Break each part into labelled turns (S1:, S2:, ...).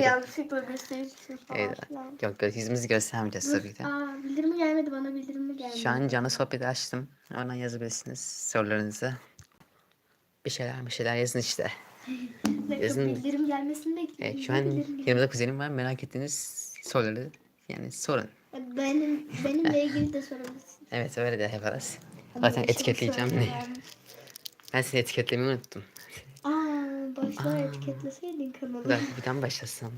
S1: Yanlışlıkla gösteriş için falan
S2: Evet.
S1: filan.
S2: Yok yok yüzümüzü göstermeyeceğiz tabii ki.
S1: Aa, bildirimi gelmedi bana bildirimi gelmedi.
S2: Şu an canlı sohbeti açtım. Oradan yazabilirsiniz sorularınızı. Bir şeyler bir şeyler yazın işte.
S1: Bir
S2: yazın.
S1: bildirim gelmesini bekliyorum.
S2: Evet, şu an
S1: Bildirim gel-
S2: yanımda kuzenim var. Merak ettiğiniz soruları yani sorun.
S1: Benim, benimle ilgili de sorabilirsin.
S2: Evet öyle de yaparız. Zaten
S1: şimdi
S2: etiketleyeceğim. Ben seni etiketlemeyi unuttum.
S1: Aa, başta etiketleseydin kanalı.
S2: Bir, bir tane başlasam.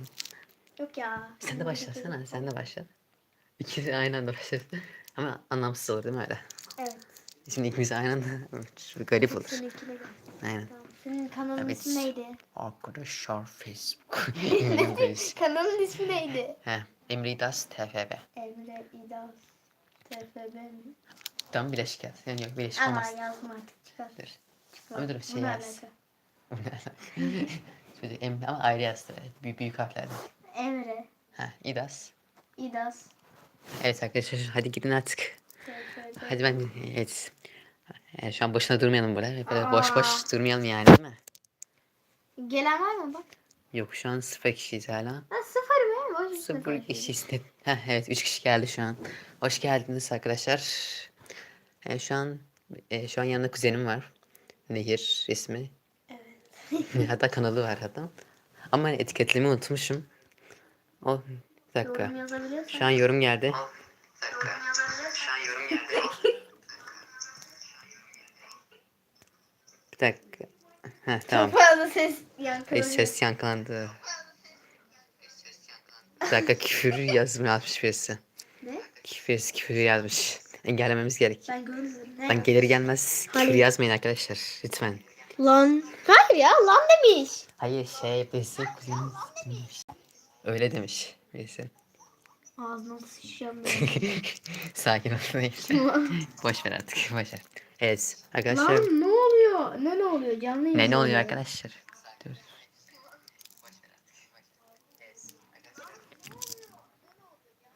S1: Yok ya.
S2: Sen de başlasana. Sen de başla. İkisi aynı anda başladı. Ama anlamsız olur değil mi öyle?
S1: Evet.
S2: Şimdi ikimiz aynı anda garip olur.
S1: Seninkine gel.
S2: Aynen.
S1: Tamam. Senin kanalın
S2: Evet.
S1: ismi neydi?
S2: Arkadaşlar Facebook.
S1: Kanalın ismi neydi?
S2: He. Emre Das TFB.
S1: Emre İdas. TFB mi?
S2: Tam bileşik yaz. Yani yok bileşik
S1: Aa
S2: olmaz.
S1: yazdım artık çıkar.
S2: Dur.
S1: Çıkar.
S2: Ama dur, bir şey
S1: Bu ne
S2: yaz.
S1: alaka?
S2: Şöyle Emre ama ayrı yazdı. Evet. Büyük, büyük harflerle.
S1: Emre
S2: Ha, İdas.
S1: İdas.
S2: Evet arkadaşlar hadi gidin artık.
S1: TFB.
S2: Hadi ben evet. Yani şu an boşuna durmayalım böyle. Böyle boş boş durmayalım yani değil mi?
S1: Gelen var mı bak?
S2: Yok şu an sıfır kişiyiz hala.
S1: Ha sıfır mı? Boş
S2: Sıfır kişiyiz. Heh, evet üç kişi geldi şu an. Hoş geldiniz arkadaşlar. E, şu an e, şu an yanında kuzenim var. Nehir ismi. Hatta kanalı var hatta. Ama etiketlemeyi unutmuşum. O bir dakika. Şu an yorum geldi.
S1: Yazabiliyorsan.
S2: Şu an yorum geldi. bir dakika. Heh, tamam.
S1: Çok fazla ses
S2: Ay,
S1: yankılanıyor.
S2: ses yankılandı. Bir dakika küfür yazmıyor yazmış birisi.
S1: Ne?
S2: Küfür, küfür yazmış. Engellememiz gerek.
S1: Ben görmüyorum. Ne?
S2: Lan gelir gelmez küfür
S1: Hayır.
S2: yazmayın arkadaşlar. Lütfen.
S1: Lan. Hayır ya lan demiş.
S2: Hayır şey birisi kuzenim demiş. Öyle demiş birisi.
S1: Ağzına sıçacağım ben.
S2: Sakin ol. neyse. boş ver artık. Boş ver. Evet arkadaşlar.
S1: lan ne oluyor? Ne ne oluyor? Canlı
S2: Ne ne
S1: yayın
S2: oluyor arkadaşlar? Dur.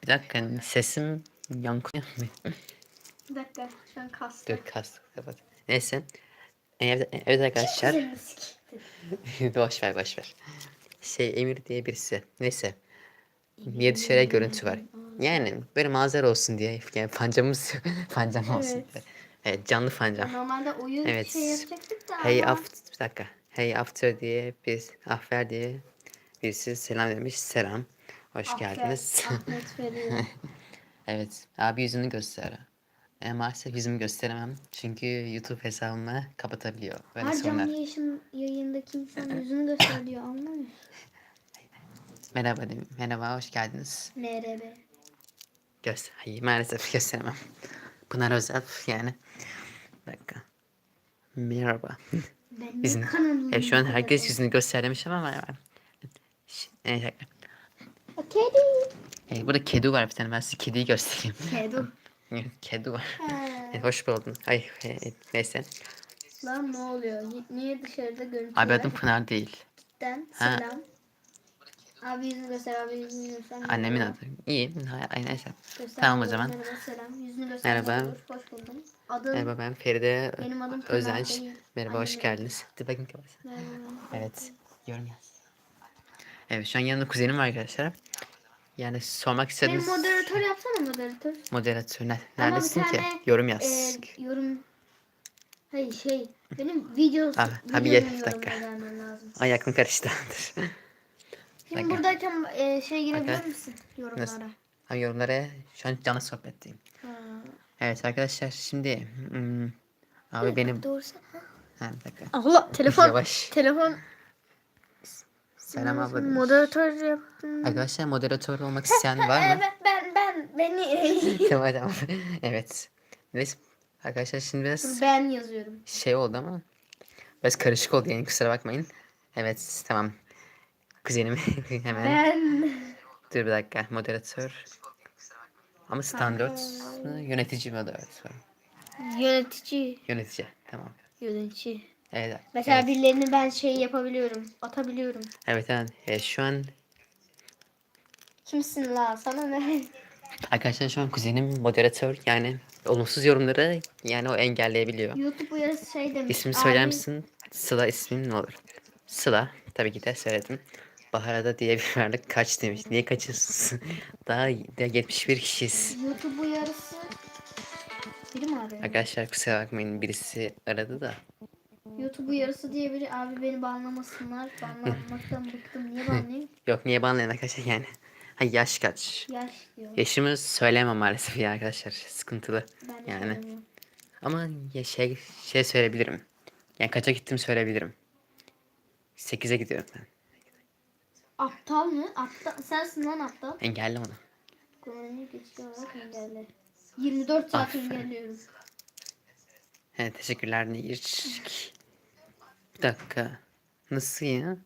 S2: Bir dakika sesim mu?
S1: Bir dakika şu an kastım.
S2: Dur kas kapat. Neyse. Evet, evet arkadaşlar. Boş ver boş ver. Şey Emir diye birisi. Neyse. Niye dışarıya görüntü var. Yani böyle manzara olsun diye. Yani fancamız fancam olsun
S1: Evet.
S2: diye. Evet canlı fancam.
S1: Normalde oyun
S2: Evet.
S1: şey yapacaktık da
S2: Hey
S1: ama
S2: after bir dakika. Hey after diye bir Afer diye birisi selam demiş. Selam. Hoş
S1: Afer,
S2: geldiniz.
S1: Veriyor.
S2: evet. Abi yüzünü göster. E, maalesef yüzümü gösteremem. Çünkü YouTube hesabımı kapatabiliyor. Böyle
S1: Her
S2: sorunlar.
S1: canlı yayın, yayındaki insan yüzünü gösteriyor anlamıyor?
S2: Merhaba dedim. Merhaba hoş geldiniz.
S1: NRB.
S2: Göster. Hayır maalesef gösteremem. Pınar Özel yani. Bir dakika. Merhaba.
S1: Ben kanalım?
S2: E, şu an herkes yüzünü göster demişim ama ben. E.
S1: Kedi.
S2: E, burada kedi var bir tane. Ben size kediyi göstereyim.
S1: Kedi.
S2: kedi var.
S1: He.
S2: E, hoş buldun. Ay e, neyse.
S1: Lan ne oluyor? Niye dışarıda görüntü
S2: Abi
S1: var?
S2: adım Pınar değil.
S1: Cidden
S2: Ha.
S1: selam. Abi yüzünü göster abi yüzünü göster.
S2: Annemin adı. İyi. Hay, ay, neyse.
S1: Göster,
S2: Tamam o
S1: merhaba,
S2: zaman.
S1: Merhaba selam. Yüzünü göster.
S2: Merhaba.
S1: olur, Hoş buldum. Adım.
S2: Merhaba ben Feride
S1: Benim adım Pınar
S2: Özenç.
S1: değil.
S2: Merhaba hoş
S1: Annemin
S2: geldiniz. Dur bakayım kapat.
S1: Merhaba.
S2: Evet. Yorum yaz. Evet şu an yanında kuzenim var arkadaşlar. Yani sormak
S1: Benim
S2: istediğiniz
S1: moderatör yapsana moderatör.
S2: moderatör ne-
S1: Ama bir
S2: neredesin ki?
S1: tane,
S2: Yorum yaz.
S1: Ee, yorum. Hayır şey. Benim video.
S2: Abi, abi,
S1: videonun
S2: bir
S1: yorumuna
S2: dakika.
S1: lazım.
S2: Ay aklım karıştı.
S1: Şimdi
S2: dakika.
S1: buradayken e, şey girebilir
S2: Dakika.
S1: misin yorumlara?
S2: Abi yorumlara şu an canlı sohbetteyim.
S1: Ha.
S2: Evet arkadaşlar şimdi hmm, abi benim
S1: Doğrusu.
S2: ha, bir dakika.
S1: Allah telefon.
S2: Yavaş.
S1: Telefon.
S2: Selam abla. demiş.
S1: Moderatör yaptım.
S2: Arkadaşlar moderatör olmak isteyen var mı?
S1: Evet ben ben beni
S2: tamam tamam. evet. Neyse arkadaşlar şimdi biraz
S1: ben yazıyorum.
S2: şey oldu ama biraz karışık oldu yani kusura bakmayın. Evet tamam. Kuzenim hemen.
S1: Ben
S2: Dur bir dakika moderatör. Ama standart mı? yönetici moderatör.
S1: yönetici
S2: Yönetici tamam.
S1: yönetici.
S2: Evet.
S1: Mesela
S2: evet.
S1: birilerini ben şey yapabiliyorum. Atabiliyorum.
S2: Evet, evet. Evet, şu an
S1: Kimsin la sana ne?
S2: arkadaşlar şu an kuzenim moderatör yani olumsuz yorumları yani o engelleyebiliyor.
S1: YouTube uyarısı şey demiş.
S2: İsmini söyler misin? Sıla ismin ne olur? Sıla tabii ki de söyledim. Baharada diye bir varlık kaç demiş. Niye kaçıyorsun? Daha, daha 71 kişiyiz.
S1: YouTube uyarısı. Biri mi arıyor?
S2: Arkadaşlar kusura bakmayın birisi aradı da.
S1: YouTube uyarısı diye biri abi beni banlamasınlar. Banlanmaktan bıktım. Niye banlayayım?
S2: Yok niye banlayın arkadaşlar yani. Ha yaş kaç?
S1: Yaş diyor.
S2: Yaşımı söyleyemem maalesef ya arkadaşlar. Sıkıntılı.
S1: Ben de
S2: Yani.
S1: söylemiyorum.
S2: Ama ya şey şey söyleyebilirim. Yani kaça gittim söyleyebilirim. 8'e gidiyorum ben.
S1: Aptal mı? Aptal. Sensin lan aptal.
S2: Engelle onu.
S1: Kullanıcı geçici olarak engelle. 24 saat
S2: Aferin.
S1: engelliyorum.
S2: Evet teşekkürler Nehir. Bir dakika. Nasıl ya?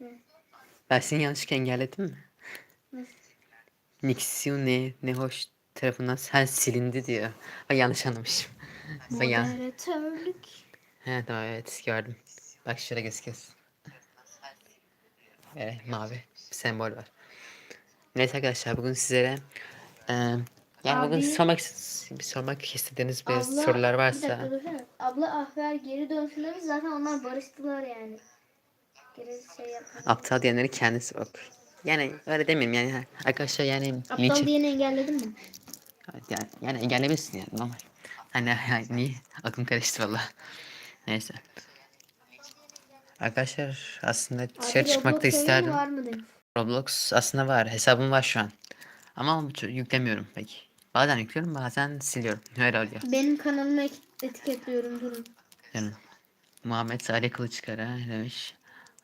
S1: Ne?
S2: Ben seni yanlışlıkla engelledim mi?
S1: Nasıl?
S2: Nixiu ne, ne hoş tarafından sen silindi diyor. Ay yanlış anlamışım. Bak ya.
S1: Moderatörlük.
S2: He tamam evet gördüm. Bak şurada gözüküyorsun. Evet mavi bir sembol var. Neyse arkadaşlar bugün sizlere e, yani bugün
S1: Abi-
S2: sormak bir sormak istediğiniz bir sorular
S1: Bir
S2: varsa
S1: dakika dursana. Abla Ahver geri dönsün demiş zaten onlar barıştılar yani. Geri şey yapma.
S2: aptal diyenleri kendisi bak. Yani öyle demeyeyim yani arkadaşlar yani
S1: Aptal
S2: niçin
S1: diyeni engelledin mi?
S2: yani, yani engellemişsin yani normal. Hani yani niye aklım karıştı valla. Neyse. Arkadaşlar aslında dışarı
S1: Abi
S2: çıkmak da
S1: Roblox oyunu
S2: isterdim.
S1: Var mı demiş.
S2: Roblox aslında var. Hesabım var şu an. Ama yüklemiyorum peki. Bazen yüklüyorum bazen siliyorum. Öyle oluyor.
S1: Benim kanalımı etiketliyorum durun.
S2: Yani Muhammed Salih Kılıçkara demiş.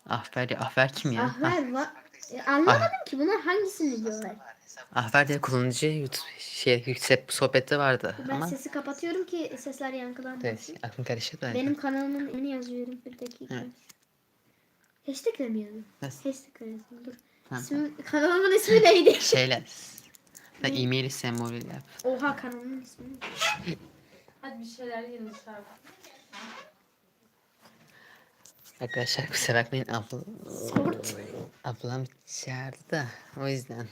S2: Ahfer, Ahfer kim ya? Ah,
S1: Ahver var. E, anlamadım ki bunlar hangisini diyorlar.
S2: Ahfer diye kullanıcı YouTube şey yüksek sohbette vardı.
S1: Ben
S2: Ama
S1: sesi kapatıyorum ki sesler yankılanmasın.
S2: evet, aklım karıştı da.
S1: Benim kanalımın ismini yazıyorum bir dakika.
S2: Evet.
S1: Hashtag'le mi yazayım?
S2: Nasıl?
S1: Hashtag'le yazayım dur.
S2: Tamam.
S1: İsmim, kanalımın ismi neydi?
S2: Şeyler. Ben e-mail sembolü yap.
S1: Oha kanalımın ismi.
S3: Hadi bir şeyler yiyelim dışarıda.
S2: Arkadaşlar kusura bakmayın abla...
S1: Sort.
S2: ablam çağırdı da o yüzden.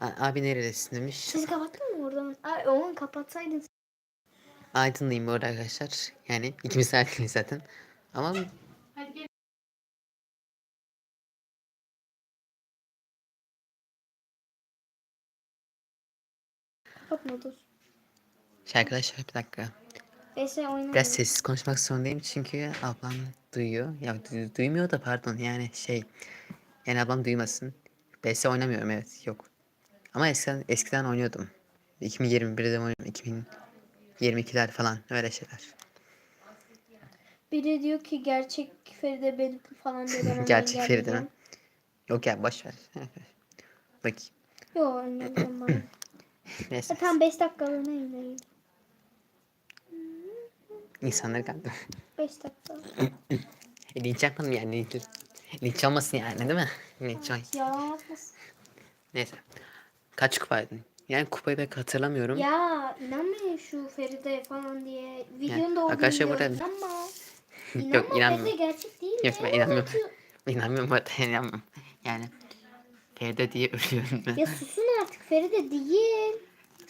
S2: A- Abi neredesin demiş.
S1: Siz kapattın mı oradan? Ay onu kapatsaydın.
S2: Aydınlıyım bu arada arkadaşlar. Yani ikimiz aydınlıyız zaten. Ama
S3: Hadi gel.
S1: Kapatma dur.
S2: şey arkadaşlar bir dakika.
S1: Neyse oynayalım.
S2: Biraz sessiz konuşmak zorundayım çünkü ablam duyuyor. Ya du- duymuyor da pardon yani şey. Yani ablam duymasın. BS oynamıyorum evet yok. Ama eskiden, eskiden oynuyordum. 2021'de oynadım. 2022'ler falan öyle şeyler.
S1: Biri diyor ki gerçek Feride benim falan diyor. Ben
S2: Gerçek Feride mi? Yok ya boş ver. Bak
S1: Yok engelleyeceğim bana.
S2: Neyse
S1: e, tam 5 dakikalığına engelleyeceğim.
S2: insanları kandım.
S1: 5 dakika.
S2: E, linç yapmadım yani. Linç, linç olmasın yani değil mi? Linç ol-
S1: Yalan atmasın.
S2: Neyse. Kaç kupaydın? Yani kupayı pek hatırlamıyorum.
S1: Ya inanmayın şu Feride falan diye. Videonda olduğunu
S2: arkadaşlar burada-
S1: İnanma.
S2: Yok,
S1: İnanma
S2: inanmıyorum.
S1: Feride gerçek değil.
S2: Yok, ben inanmıyorum. İnanmıyorum arada inanmıyorum. Yani Feride diye ölüyorum ben.
S1: Ya susun artık Feride değil.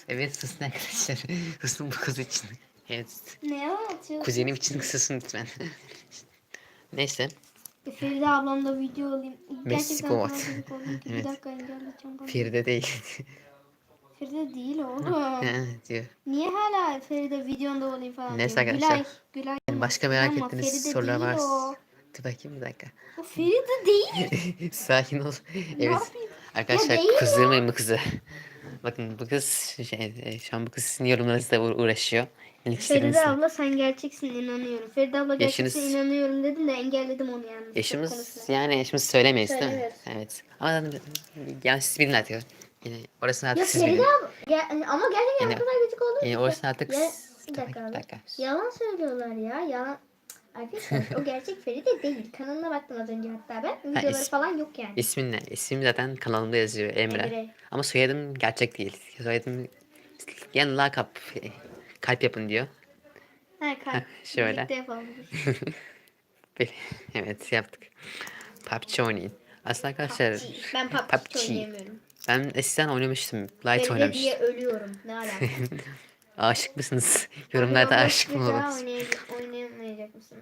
S2: Evet susun arkadaşlar. susun bu kız için. Evet.
S1: Ne anlatıyor?
S2: Kuzenim için susun lütfen. Neyse.
S1: E, Feride ablamda video.
S2: Messi
S1: Gerçekten sana çocuk olayım.
S2: Evet.
S1: Bir dakika engelleyeceğim bana.
S2: Feride değil.
S1: Feride değil oğlum.
S2: Ha, diyor.
S1: Niye hala Feride videonda olayım falan
S2: Neyse
S1: diyor.
S2: arkadaşlar.
S1: Gülay, Gülay.
S2: Başka merak
S1: Ama
S2: ettiğiniz
S1: Feride
S2: sorular
S1: değil
S2: varsa.
S1: o.
S2: Dur bakayım bir dakika.
S1: O Feride değil.
S2: Sakin ol.
S1: Ne
S2: Evet.
S1: yapayım?
S2: Arkadaşlar
S1: değil
S2: kızdırmayın bu kızı. Bakın bu kız şey, e, şu an bu kız sizin yorumlarınızla uğra- uğraşıyor.
S1: Feride abla sen gerçeksin inanıyorum. Feride abla gerçeksin
S2: Yaşınız-
S1: inanıyorum dedin de engelledim onu yani. Çok
S2: Yaşımız yani yaşımız söylemeyiz değil mi? Evet. Ama yani- yani siz bilin artık. Yine orasını artık
S1: Ya
S2: siz bilin.
S1: Feride abla ge- ama gerçekten
S2: Yani-
S1: ne kadar gıcık olduğunu
S2: Yani orasını artık
S1: Ya, bir dakika abi. Yalan söylüyorlar ya. Yalan. Arkadaşlar o gerçek Feride değil. Kanalına baktım az önce hatta ben. Videoları
S2: is-
S1: falan yok yani.
S2: İsmin ne? İsmim zaten kanalımda yazıyor Emre.
S1: Emre.
S2: Ama soyadım gerçek değil. Soyadım yani lakap kalp yapın diyor.
S1: Ha kalp.
S2: şöyle.
S1: Birlikte yapalım.
S2: Böyle- evet yaptık. PUBG oynayın. Aslında arkadaşlar
S1: Ben PUBG,
S2: PUBG.
S1: oynayamıyorum.
S2: ben eskiden oynamıştım. Light
S1: Feride
S2: oynamıştım.
S1: diye ölüyorum. Ne alaka?
S2: Aşık mısınız? Yorumlarda
S1: Roblox
S2: aşık mı
S1: Oynayamayacak mısın?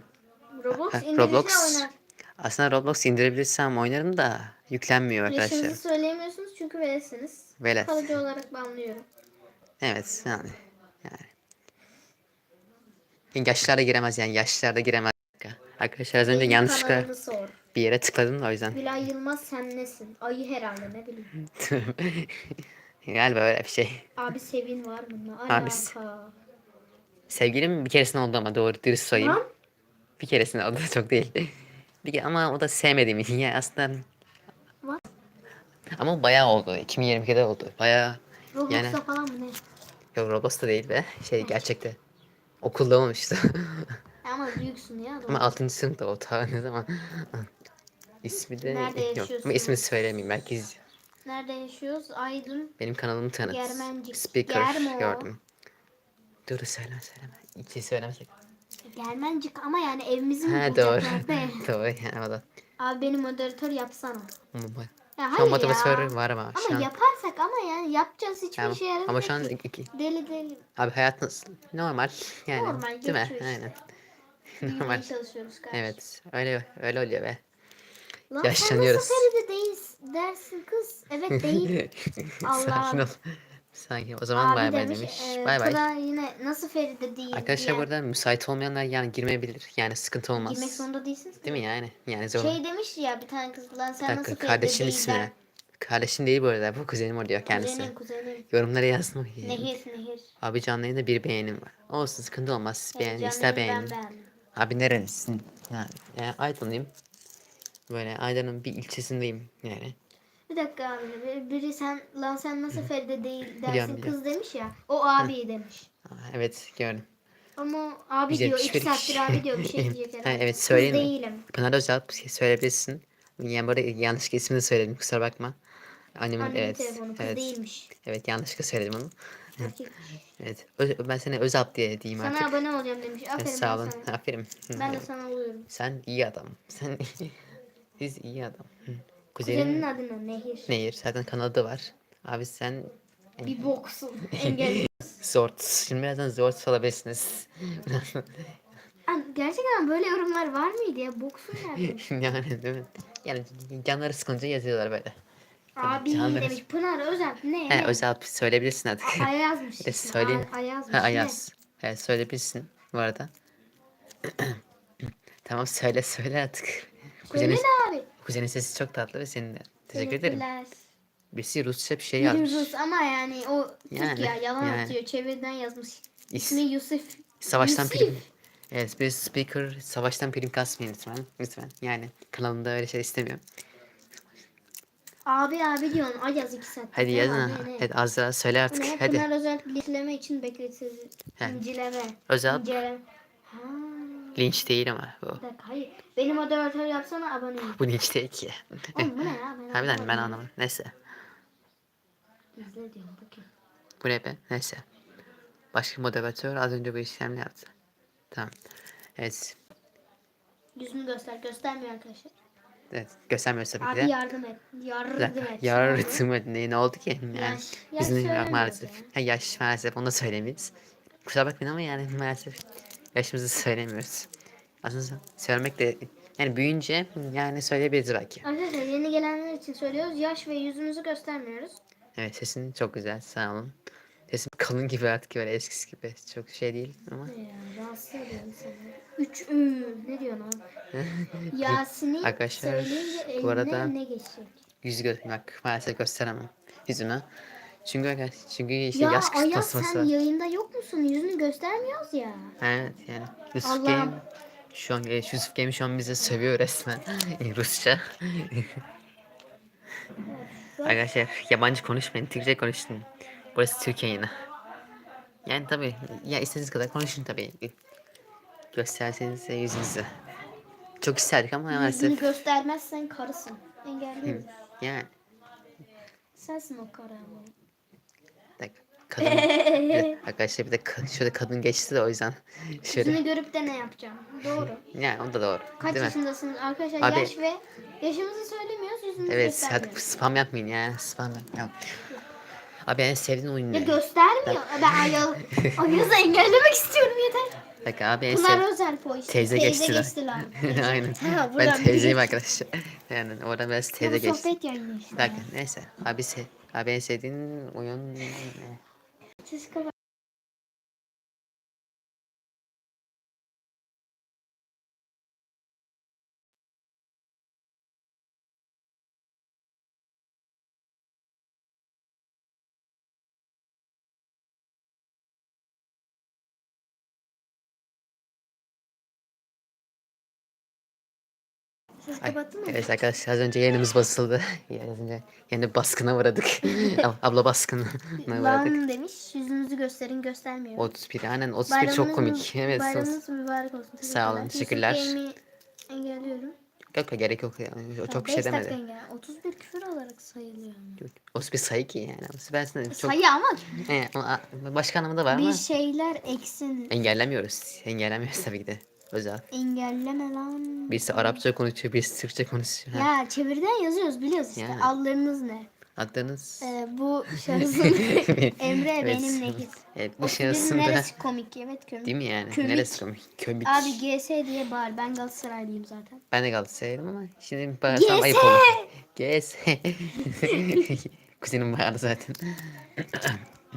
S1: Roblox
S2: Ha, Roblox.
S1: oynar.
S2: Aslında Roblox indirebilirsem oynarım da Yüklenmiyor arkadaşlar.
S1: Yaşınızı söyleyemiyorsunuz çünkü velesiniz.
S2: Velet.
S1: Kalıcı olarak banlıyorum.
S2: Evet yani. yani. Yaşlılar da giremez yani yaşlılar da giremez. Arkadaşlar az önce
S1: Benim
S2: yanlışlıkla bir yere tıkladım da o yüzden.
S1: Gülay Yılmaz sen nesin? Ayı herhalde ne bileyim.
S2: Galiba öyle bir şey.
S1: Abi Sevin var
S2: Abisi.
S1: alaka?
S2: Sevgilim bir keresinde oldu ama doğru dürüst.
S1: Lan
S2: Bir keresinde oldu çok değil. Bir ke- ama o da sevmediğim için ya aslında.
S1: Var.
S2: Ama bayağı oldu. 2022'de oldu. Bayağı
S1: Roblox'ta
S2: Yani-
S1: falan mı ne?
S2: yok Roblox'ta değil be. Şey gerçekte. Okulda olmuştu.
S1: Ama büyüksün ya.
S2: ama 6. sınıfta o ta ne zaman. İsmi de
S1: Nerede
S2: yok. Ama
S1: yaşıyorsun?
S2: ismini söylemeyeyim belki
S1: Nerede yaşıyoruz? Aydın.
S2: benim kanalımı tanıt.
S1: Germencik.
S2: Speaker
S1: Germo.
S2: gördüm. Dur söyleme söyleme. İçi şey söylemesek.
S1: Germencik ama yani evimizi mi
S2: Ha doğru. doğru yani o da.
S1: Abi beni moderatör yapsana.
S2: Bu-
S1: Ya
S2: Şu an
S1: hayır
S2: motivatör
S1: ya.
S2: var ama. Şu
S1: Ama
S2: an,
S1: yaparsak ama yani yapacağız hiçbir
S2: Tamam.
S1: işe yaramıyor
S2: Ama şu an
S1: ki.
S2: iki,
S1: Deli deli
S2: Abi hayat nasıl? Normal. Yani
S1: Normal,
S2: değil mi? Aynen. Normal.
S1: çalışıyoruz kardeşim.
S2: Evet. Öyle öyle oluyor be.
S1: Lan
S2: Yaşlanıyoruz.
S1: sen nasıl Feride değilsin dersin kız. Evet değil. Allah.
S2: Sakin ol. Sakin. O zaman bay
S1: Abi
S2: bay
S1: demiş.
S2: demiş.
S1: e,
S2: Bay bay.
S1: Yine nasıl Feride değil
S2: Arkadaşlar
S1: diyen-
S2: burada müsait olmayanlar yani girmeyebilir. Yani sıkıntı olmaz.
S1: Girmek zorunda değilsiniz.
S2: Değil mi yani? Yani zor.
S1: Şey demiş ya bir tane kız lan
S2: Bir
S1: sen
S2: dakika
S1: nasıl Feride
S2: kardeşin
S1: değil
S2: ismi
S1: der.
S2: ne? Kardeşin değil bu arada. Bu kuzenim oluyor kendisi.
S1: Kuzenin kuzenin.
S2: Yorumlara yazma.
S1: Nehir nehir.
S2: Abi canlı yayında bir beğenim var. Olsun sıkıntı olmaz. Beğen,
S1: Canlı
S2: ister
S1: yayını
S2: beğenin.
S1: Ben beğendim.
S2: Abi nerelisin? Yani, yani Aydınlıyım. Böyle Aydın'ın bir ilçesindeyim yani.
S1: Bir dakika abi. bir- Biri sen lan sen nasıl Feride değil dersin
S2: Biliyorum,
S1: kız
S2: biliyorum.
S1: demiş ya. O abi demiş.
S2: Evet gördüm.
S1: Ama abi
S2: Güzel,
S1: diyor iki
S2: hiçbir
S1: saattir
S2: kişi-
S1: abi diyor bir şey diyecek herhalde.
S2: Ha, evet,
S1: Kız
S2: söyleyeyim mi?
S1: değilim.
S2: Pınar bir şey söyleyebilirsin. Yani böyle yanlışlıkla ismini söyledim kusura bakma. Annemin,
S1: Annemin
S2: evet.
S1: telefonu kız
S2: evet.
S1: değilmiş.
S2: Evet yanlışlıkla söyledim onu.
S1: Erkek.
S2: Evet. Ö- ben seni Özalp diye diyeyim
S1: Sana
S2: artık.
S1: abone olacağım demiş. Aferin
S2: sağ
S1: ben
S2: olun.
S1: sana.
S2: Aferin.
S1: Ben de sana oluyorum.
S2: Sen iyi adam. Sen Siz iyi adam. Hı.
S1: Kuzenin
S2: Kuzenin
S1: adı ne? Nehir.
S2: Nehir. Zaten kanadı var. Abi sen
S1: Bir boksun. Engel.
S2: Zort. Şimdi birazdan Zort alabilirsiniz.
S1: Lan Gerçekten böyle yorumlar var mıydı ya? Boksun nerede?
S2: yani değil mi? Yani canları sıkınca yazıyorlar böyle.
S1: Abi
S2: Canım.
S1: demiş. Pınar Özel. Ne?
S2: He
S1: ne?
S2: Özalp söyleyebilirsin artık.
S1: A- Ayazmış.
S2: Bir de
S1: ismi.
S2: söyleyeyim.
S1: A- Ayazmış.
S2: Ha? Ayaz. Evet söyleyebilirsin bu arada. tamam söyle söyle artık. Kuzenin,
S1: abi.
S2: kuzenin sesi çok tatlı ve senin de. Teşekkür ederim.
S1: Teşekkürler.
S2: Birisi Rusça bir şey
S1: Bilim
S2: yazmış.
S1: Rus ama yani o Türk
S2: Yani,
S1: ya yalan
S2: yani.
S1: atıyor. Çeviriden yazmış.
S2: İs-
S1: İsmi Yusuf.
S2: Savaştan
S1: Yusuf.
S2: prim. Evet bir speaker savaştan prim kasmayın lütfen. Lütfen. Yani kanalımda öyle şey istemiyorum.
S1: Abi abi diyorsun. Ayaz iki saat.
S2: Hadi yazın. ha.
S1: ne?
S2: Hadi az daha söyle artık. Hadi.
S1: Pınar Özel linçleme için bekletilir.
S2: He.
S1: İnceleme.
S2: Özel
S1: İnceleme. Ha.
S2: Linç değil ama bu.
S1: Bir dakika hayır. Beni moderatör yapsana aboneyim.
S2: Bu linç değil ki.
S1: Oğlum bu ne ya? Ben
S2: Harbiden ben
S1: anlamadım.
S2: anlamadım. Neyse.
S1: İzle diyorum bu
S2: ne be? Neyse. Başka moderatör az önce bu işlemi yaptı. Tamam. Evet.
S1: Yüzünü göster. Göstermiyor arkadaşlar.
S2: Evet. Göstermiyoruz tabii ki
S1: Abi
S2: de.
S1: yardım et. Yardım et.
S2: Yardım et. Ne, ne oldu ki? Yani,
S1: Yaş. Yaş
S2: bizim
S1: söylemiyoruz
S2: maalesef. Ha, yaş maalesef onu da söylemeyiz. Kusura bakmayın ama yani maalesef yaşımızı söylemiyoruz. Aslında söylemek de yani büyüyünce yani söyleyebiliriz belki.
S1: Arkadaşlar yeni gelenler için söylüyoruz. Yaş ve yüzümüzü göstermiyoruz.
S2: Evet sesin çok güzel sağ olun. Sesim kalın gibi artık böyle eskisi gibi. Çok şey değil ama.
S1: Ya rahatsız ediyor insanı. Üç ü ne diyorsun abi? Yasin'i
S2: Arkadaşlar,
S1: söyleyince
S2: bu arada-
S1: ne geçecek?
S2: Yüz gö bak maalesef gösteremem yüzümü. Çünkü arkadaş- çünkü işte
S1: ya
S2: yaş
S1: Ayaz
S2: kısıtlaması
S1: sen
S2: var.
S1: yayında yok musun? Yüzünü göstermiyoruz ya.
S2: Evet yani Yusuf
S1: Allah'ım.
S2: Game şu an e, Yusuf Game şu an bize sövüyor resmen Rusça. Arkadaşlar yabancı konuşmayın Türkçe konuşun. Burası Türkiye yine. Yani tabi ya istediğiniz kadar konuşun tabi. Gösterseniz yüzünüzü. Çok isterdik ama
S1: Yüzünü
S2: maalesef.
S1: göstermezsen karısın. Engelliyoruz.
S2: Yani
S1: Sensin o kara ama.
S2: Bir kadın, bir arkadaşlar bir de ka- şöyle kadın geçti de o yüzden şöyle.
S1: Yüzünü görüp de ne yapacağım? Doğru.
S2: Yani o da doğru.
S1: Kaç
S2: değil mi?
S1: yaşındasın arkadaşlar?
S2: Abi-
S1: Yaş ve yaşımızı söylemiyoruz, yüzümüzü
S2: Evet
S1: göstermiyoruz.
S2: hadi spam yapmayın ya spam yapmayın. Abi en sevdiğin oyun
S1: Ya
S2: ne?
S1: göstermiyor. Ben Ayaz, Ayaz'ı engellemek istiyorum yeter.
S2: Bak abi en sev...
S1: özel po işte.
S2: Teyze geçtiler.
S1: geçtiler.
S2: Aynen.
S1: Ha,
S2: ben
S1: buradan
S2: teyzeyim
S1: bir-
S2: arkadaşlar. Yani oradan biraz teyze
S1: Bu
S2: geçti.
S1: sohbet yayını işte.
S2: Bak neyse. Abi, se abi en sevdiğin oyun ne?
S1: Siz kapat. Kapattın mı?
S2: Evet arkadaşlar az önce yayınımız basıldı. Az önce yeni baskına uğradık. Ab- Abla baskına uğradık.
S1: Lan demiş. Yüzünüzü gösterin göstermiyor.
S2: 31 aynen 31 çok
S1: Bayramınız
S2: komik.
S1: mü-
S2: Evet.
S1: Bayramınız mübarek olsun.
S2: Sağ olun, teşekkürler.
S1: Bey'imi engelliyorum.
S2: Yok gerek yok yani. O çok bir şey demedi.
S1: engel. 31 küfür olarak sayılıyor.
S2: O bir sayı ki yani. Ben sana çok...
S1: Sayı ama
S2: He, ama başka anlamı da var
S1: bir
S2: ama
S1: şeyler eksin.
S2: engellemiyoruz. Engellemiyoruz tabii ki de. Özel.
S1: Engelleme lan.
S2: Birisi Arapça konuşuyor, birisi Türkçe konuşuyor. Ha,
S1: Ya çeviriden yazıyoruz biliyoruz işte.
S2: Yani.
S1: Adlarınız ne?
S2: Adlarınız...
S1: Ee, bu şahısın Emre
S2: Evet.
S1: benim Nehir.
S2: Evet bu
S1: 31
S2: şahısında...
S1: neresi komik? Evet komik.
S2: Değil mi yani?
S1: Komik.
S2: Neresi komik? Komik.
S1: Abi GS diye bağır. Ben Galatasaraylıyım zaten.
S2: Ben de Galatasaraylıyım ama şimdi bağırsam ayıp olur. GS. Kuzenim bağırdı zaten.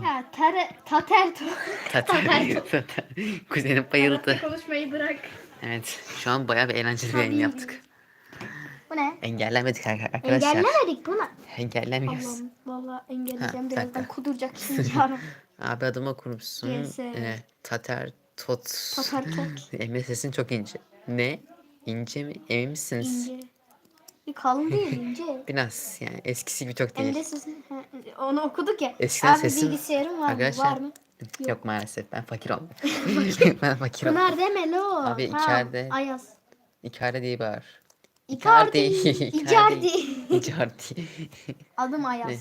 S1: Ya tare, tater to.
S2: Tatar. Kuzenim bayıldı.
S1: Konuşmayı bırak.
S2: Evet şu an bayağı bir eğlenceli bir yayın yaptık.
S1: Bu ne?
S2: Engellemedik ar- arkadaşlar.
S1: Engellemedik bunu.
S2: Engellemiyoruz.
S1: Allah'ım valla engelleyeceğim.
S2: Ha,
S1: Birazdan kuduracak şimdi yarın.
S2: Abi adım okur musun?
S1: GS.
S2: Ee, Tatar Tot.
S1: Tatar tot.
S2: Emre sesin çok ince. Ne? İnce mi? Emin misiniz?
S1: İnce. Kalın değil ince.
S2: Biraz yani eskisi gibi çok değil.
S1: Sesin. ha, Onu okuduk ya.
S2: Eskiden
S1: Abi
S2: sesim-
S1: bilgisayarın var mı?
S2: Arkadaşlar-
S1: Var mı?
S2: Yok. maalesef ben fakir oldum. ben fakir oldum.
S1: Pınar deme lo.
S2: Abi,
S1: Ha, Ayaz.
S2: Icardi diye bağır.
S1: Icardi.
S2: Icardi.
S1: Icardi.
S2: Icardi.
S1: Adım? Ayaz.
S2: Bir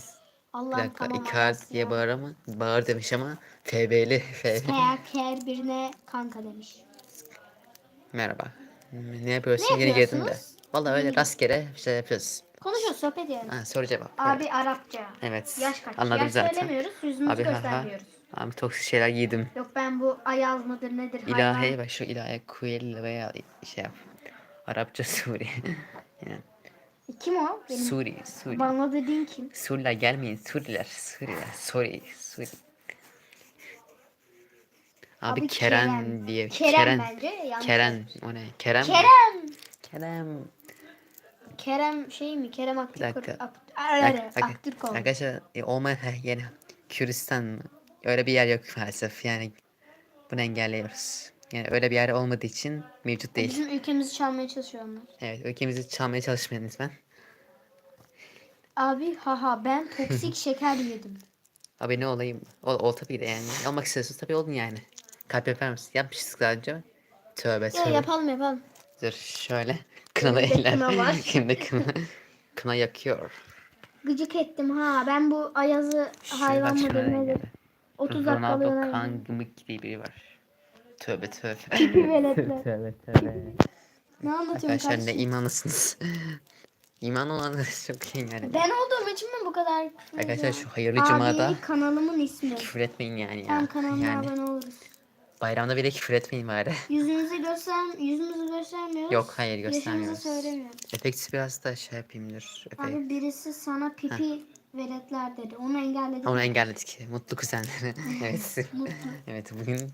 S1: Allah'ım
S2: dakika
S1: tamam Ayaz
S2: diye
S1: ya.
S2: bağır ama bağır demiş ama FB'li. FB.
S1: Her, her birine kanka demiş.
S2: Merhaba. Ne yapıyorsun?
S1: Ne
S2: Yeni girdim de.
S1: yapıyorsunuz?
S2: Vallahi öyle rastgele şey yapıyoruz.
S1: Konuşuyoruz sohbet yani.
S2: Ha, soru cevap.
S1: Abi
S2: Evet.
S1: Arapça.
S2: Evet.
S1: Yaş kaç?
S2: Anladım
S1: Yaş
S2: zaten.
S1: söylemiyoruz. Yüzümüzü
S2: Abi haha.
S1: göstermiyoruz.
S2: Abi toksik şeyler giydim.
S1: Yok ben bu ayaz mıdır nedir
S2: İlahi
S1: hayvan.
S2: bak şu ilahi kuyel veya şey yap. Arapça Suri. yani,
S1: Kim o? Benim.
S2: Suri, Suri.
S1: Bana dediğin kim?
S2: Suriler gelmeyin. Suriler, Suriler, Suri, Suri. Abi,
S1: Abi
S2: Keren,
S1: Kerem.
S2: diye.
S1: Kerem bence, yanlış.
S2: Keren. O ne? Kerem. mi?
S1: Kerem.
S2: Kerem.
S1: Kerem şey mi? Kerem Aktürk.
S2: dakika.
S1: Ak-
S2: bak-
S1: Aktürkoğlu.
S2: Arkadaşlar e, olmayan yani Kürdistan mı? Öyle bir yer yok maalesef yani bunu engelliyoruz. Yani öyle bir yer olmadığı için mevcut değil.
S1: Bizim ülkemizi çalmaya çalışıyor onlar.
S2: Evet ülkemizi çalmaya çalışmayın lütfen.
S1: Abi haha ben toksik şeker yedim.
S2: Abi ne olayım? Ol, ol tabii de yani. Olmak istiyorsunuz tabii olun yani. Kalp yapar mısın? Yapmıştık daha önce. Tövbe
S1: Ya
S2: tövbe.
S1: yapalım yapalım.
S2: Dur şöyle. Kınalı
S1: Elimde
S2: eller.
S1: kına var.
S2: Şimdi kına, kına yakıyor.
S1: Gıcık ettim ha. Ben bu Ayaz'ı hayvan nedir?
S2: yani.
S1: 30
S2: Ronaldo
S1: dakikalığına
S2: Kangmık diye biri var. Tövbe tövbe.
S1: veletler.
S2: tövbe tövbe.
S1: Ne anlatıyorsun
S2: Arkadaşlar ne
S1: kardeşim?
S2: imanlısınız. İman olanlar çok iyi yani.
S1: Ben olduğum için mi bu kadar küfür
S2: Arkadaşlar
S1: ediyorum?
S2: şu hayırlı cumada
S1: Abi kanalımın ismi.
S2: küfür etmeyin yani
S1: Tam
S2: ya.
S1: kanalıma
S2: Yani
S1: abone oluruz.
S2: Bayramda bile küfür etmeyin bari.
S1: Yüzümüzü göster yüzümüzü göstermiyoruz.
S2: Yok, hayır, göstermiyoruz.
S1: Yaşımızı söylemiyoruz.
S2: Efekt biraz da şey yapayım dur. Efekt.
S1: Abi birisi sana pipi veletler dedi. Onu engelledik.
S2: Onu engelledik. Mutlu kuzenleri. evet.
S1: Mutlu.
S2: evet bugün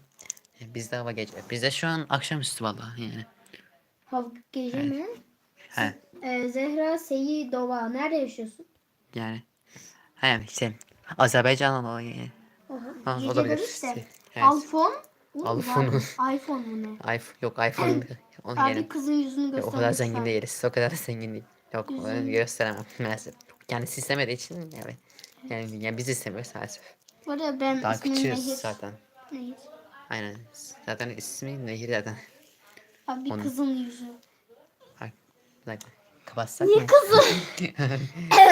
S2: e, bizde hava gece. Bizde şu an akşamüstü vallahi yani.
S1: Hav gece mi?
S2: He.
S1: Ee, Zehra Seyidova. Nerede yaşıyorsun?
S2: Yani. He işte. Azerbaycan o yani.
S1: Oha.
S2: Ha,
S1: Gece
S2: olabilir.
S1: de.
S2: Evet.
S1: Alfon. Oğlum,
S2: Alfon.
S1: var. iPhone mu ne?
S2: iPhone yok iPhone. Onu
S1: Abi
S2: yani.
S1: kızın yüzünü göster.
S2: o kadar zengin değiliz. O kadar zengin değil. Yok onu gösteremem maalesef. Kendisi istemediği için evet. Yani, yani biz istemiyoruz maalesef.
S1: Bu arada ben
S2: Daha
S1: ismim
S2: küçüğüz
S1: Nehir.
S2: zaten.
S1: Nehir.
S2: Aynen. Zaten ismi Nehir zaten.
S1: Abi
S2: Onu-
S1: kızın yüzü.
S2: Bak, bir dakika. Kapatsak
S1: Niye
S2: mı?
S1: kızı?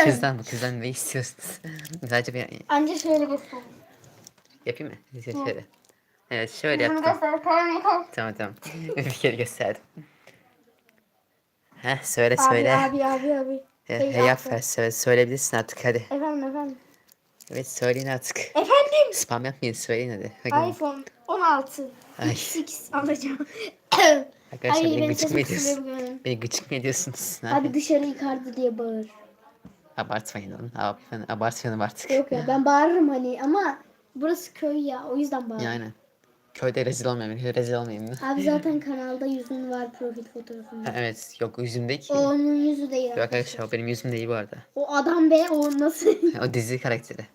S2: kızdan mı? Kızdan ne istiyorsunuz? Sadece bir
S1: Anca şöyle göster.
S2: yapayım mı? Şöyle. Evet şöyle yaptım.
S1: göster. Tamam yeter.
S2: Tamam tamam. bir kere gösterdim. Heh söyle
S1: Abi
S2: söyle.
S1: abi abi abi.
S2: He,
S1: Şey
S2: he yap
S1: yaptı.
S2: söyle, söyleyebilirsin artık hadi.
S1: Efendim efendim.
S2: Evet söyleyin artık.
S1: Efendim?
S2: Spam yapmayın söyleyin hadi. Hadi.
S1: iPhone 16
S2: Ay.
S1: X alacağım.
S2: Arkadaşlar
S1: Ay
S2: beni
S1: benim
S2: gıcık
S1: sesim
S2: mı
S1: kısılıyor bugün.
S2: Beni gıcık mı ediyorsunuz? Ha?
S1: Abi dışarı yıkardı diye bağır.
S2: Abartmayın oğlum. Ab- Abartmayalım artık.
S1: Yok ya ben bağırırım hani ama burası köy ya o yüzden bağırırım.
S2: Yani. Köyde rezil olmayayım. Rezil olmayayım mı?
S1: Abi zaten kanalda yüzün var profil fotoğrafında.
S2: evet. Yok yüzüm değil ki.
S1: O onun yüzü değil.
S2: Yok arkadaşlar benim yüzüm değil bu arada.
S1: O adam be o nasıl?
S2: O dizi karakteri.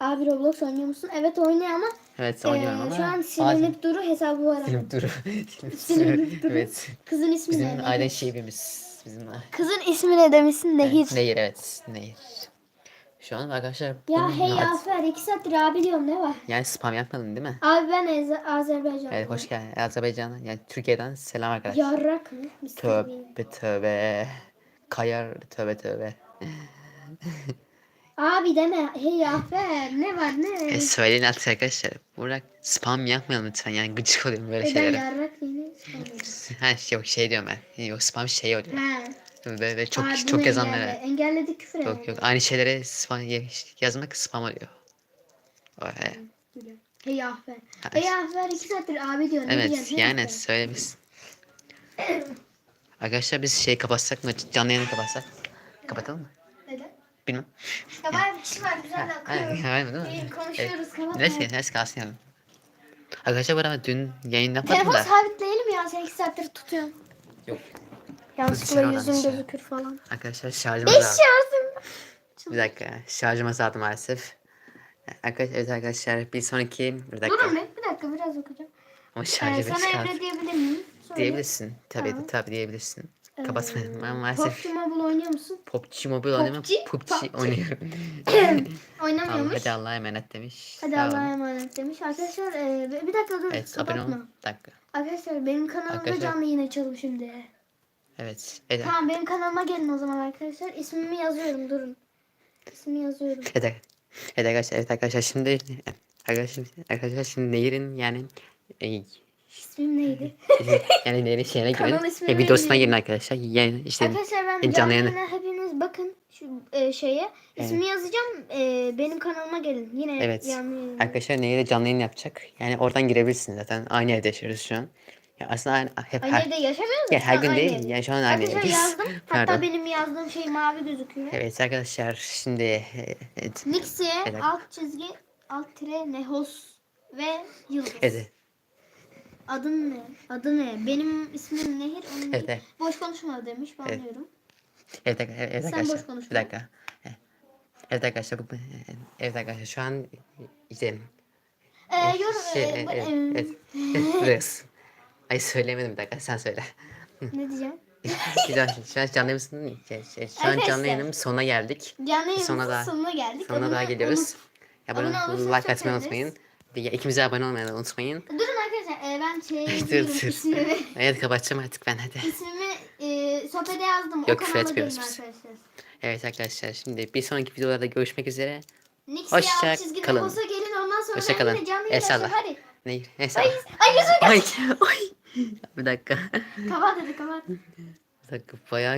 S1: Abi Roblox oynuyor musun? Evet oynuyor ama
S2: Evet oynuyorum ama.
S1: şu an
S2: bazen-
S1: silinip duru hesabı var.
S2: Silinip duru.
S1: Silinip duru.
S2: evet.
S1: Kızın ismi
S2: Bizim
S1: ne?
S2: aile şeyimiz. Bizim
S1: Kızın ismi ne demişsin? Nehir.
S2: Evet, Nehir evet. Nehir. Şu an arkadaşlar
S1: Ya hey Afer iki saattir abi diyorum ne var?
S2: yani spam yapmadın değil mi?
S1: Abi ben Ez- Azerbaycanlıyım.
S2: Evet hoş geldin. Azerbaycan'a yani Türkiye'den selam arkadaşlar.
S1: Yarrak mı?
S2: Tövbe tövbe. Kayar tövbe tövbe.
S1: Abi deme. Hey Afer ne var ne?
S2: E, söyleyin artık arkadaşlar. Burak spam yapmayalım lütfen yani gıcık oluyorum böyle
S1: E, ben
S2: şeylere.
S1: yarrak yine sanıyorum.
S2: Ha yok şey diyorum ben. Yok spam şey oluyor.
S1: He.
S2: Ve, ve çok
S1: Abi
S2: çok yazanlara.
S1: engelle. Engelledik küfür
S2: Yok yok aynı şeylere spam yazmak spam oluyor. Vay.
S1: Hey.
S2: Ha,
S1: Hey Afer iki saattir abi diyor. Ne
S2: Evet?
S1: Hey
S2: yani
S1: Afer.
S2: söylemiş. Arkadaşlar biz şey kapatsak mı? Canlı yayını kapatsak. Kapatalım mı?
S1: Neden?
S2: Bilmem.
S1: Ya ben bir şey var güzel
S2: Ha,
S1: akıyor.
S2: ha, değil mi?
S1: Konuşuyoruz kapat.
S2: Neyse, neyse kalsın yani. Arkadaşlar bu arada dün yayın yapmadım
S1: Telefon
S2: da.
S1: sabitleyelim ya sen iki saattir tutuyorsun.
S2: Yok.
S1: Yanlışlıkla
S2: Dışarı
S1: yüzüm
S2: oradan
S1: gözükür falan.
S2: Arkadaşlar
S1: Beş
S2: şarjım azaldı.
S1: şarjım.
S2: Bir dakika. Şarjım azaldı maalesef. Arkadaşlar, evet arkadaşlar bir sonraki bir dakika.
S1: Durun be bir dakika biraz okuyacağım.
S2: Ama
S1: Ee,
S2: şarjı
S1: sana
S2: beş kaldı.
S1: Emre diyebilir miyim? Söyle.
S2: Diyebilirsin. Tabii
S1: Tamam.
S2: tabii diyebilirsin.
S1: Ee,
S2: Kapatmayalım. Ben maalesef
S1: PUBG Mobile oynuyor musun?
S2: PUBG Mobile oynuyorum.
S1: PUBG?
S2: PUBG oynuyorum. Tamam,
S1: Oynamıyormuş.
S2: hadi Allah'a emanet demiş.
S1: Hadi
S2: Sağ olun.
S1: Allah'a emanet demiş. Arkadaşlar e, bir dakika dur.
S2: Evet abone
S1: kapatma.
S2: olun. Bir dakika.
S1: Arkadaşlar benim kanalımda
S2: Arkadaşlar-
S1: canlı yayın açalım şimdi.
S2: Evet. Evet.
S1: Tamam benim kanalıma gelin o zaman arkadaşlar. İsmimi yazıyorum durun. İsmimi yazıyorum.
S2: Evet, evet arkadaşlar, evet arkadaşlar şimdi arkadaşlar, arkadaşlar şimdi Nehir'in yani e,
S1: İsmim neydi?
S2: yani Nehir'in şeyine girin. E, videosuna girin arkadaşlar. Yani işte
S1: Arkadaşlar ben
S2: e,
S1: canlı yayına hepiniz bakın şu e, şeye. İsmimi yazacağım. E, benim kanalıma gelin. Yine
S2: Evet.
S1: yayın.
S2: Arkadaşlar Nehir'e canlı yayın yapacak. Yani oradan girebilirsiniz zaten. Aynı evde yaşıyoruz şu an. Ya aslında aynı, hep her,
S1: evde yaşamıyoruz.
S2: ya
S1: mu?
S2: her gün değil. Yani şu an aynı
S1: Arkadaşlar yazdım. Hatta
S2: Pardon.
S1: benim yazdığım şey mavi gözüküyor.
S2: Evet arkadaşlar şimdi e, evet.
S1: Nixi'ye
S2: Evet.
S1: alt çizgi alt tire nehos ve yıldız.
S2: Evet.
S1: Adın ne? Adı ne? Benim ismim Nehir. Onun
S2: Evet, evet.
S1: Boş konuşma demiş. Ben anlıyorum.
S2: Evet, evet, evet
S1: Sen
S2: arkadaşlar.
S1: boş konuş
S2: Bir dakika. Evet arkadaşlar. bu- Evet arkadaşlar şu an izleyelim.
S1: Ee, yorum.
S2: Şey,
S1: e,
S2: evet,
S1: bu-
S2: evet,
S1: em,
S2: evet. Burası. Ay söylemedim bir dakika sen söyle.
S1: Ne diyeceğim?
S2: Daha şu an canlı yayının şey, şey, şu an
S1: Arkadaşlar.
S2: canlı yayının sonuna geldik.
S1: Canlı
S2: Sonra
S1: yayınımızın
S2: daha-
S1: sonuna geldik.
S2: Sonuna
S1: Abone-
S2: daha geliyoruz. Abone
S1: abone olursanız
S2: like
S1: çok
S2: atmayı
S1: seviniriz.
S2: unutmayın. De ikimize abone olmayı da unutmayın.
S1: Durun arkadaşlar. e, ben şey
S2: Dur, dur.
S1: ismimi.
S2: Evet kapatacağım artık ben hadi.
S1: İsmimi e, sohbete yazdım.
S2: Yok,
S1: o
S2: küfür etmiyoruz biz.
S1: arkadaşlar.
S2: Evet arkadaşlar şimdi bir sonraki videolarda görüşmek üzere.
S1: Nixi'ye
S2: Hoşça
S1: alt çizgi
S2: kalın.
S1: nehosa gelin ondan sonra
S2: Hoşça kalın.
S1: yine canlı yayın
S2: Eyvallah.
S1: açacağım. Hadi.
S2: Neyse. Neyse.
S1: Ay, ay gözüm
S2: Ay, ay. Bir dakika.
S1: Kapat hadi kapat.
S2: Bir dakika bayağı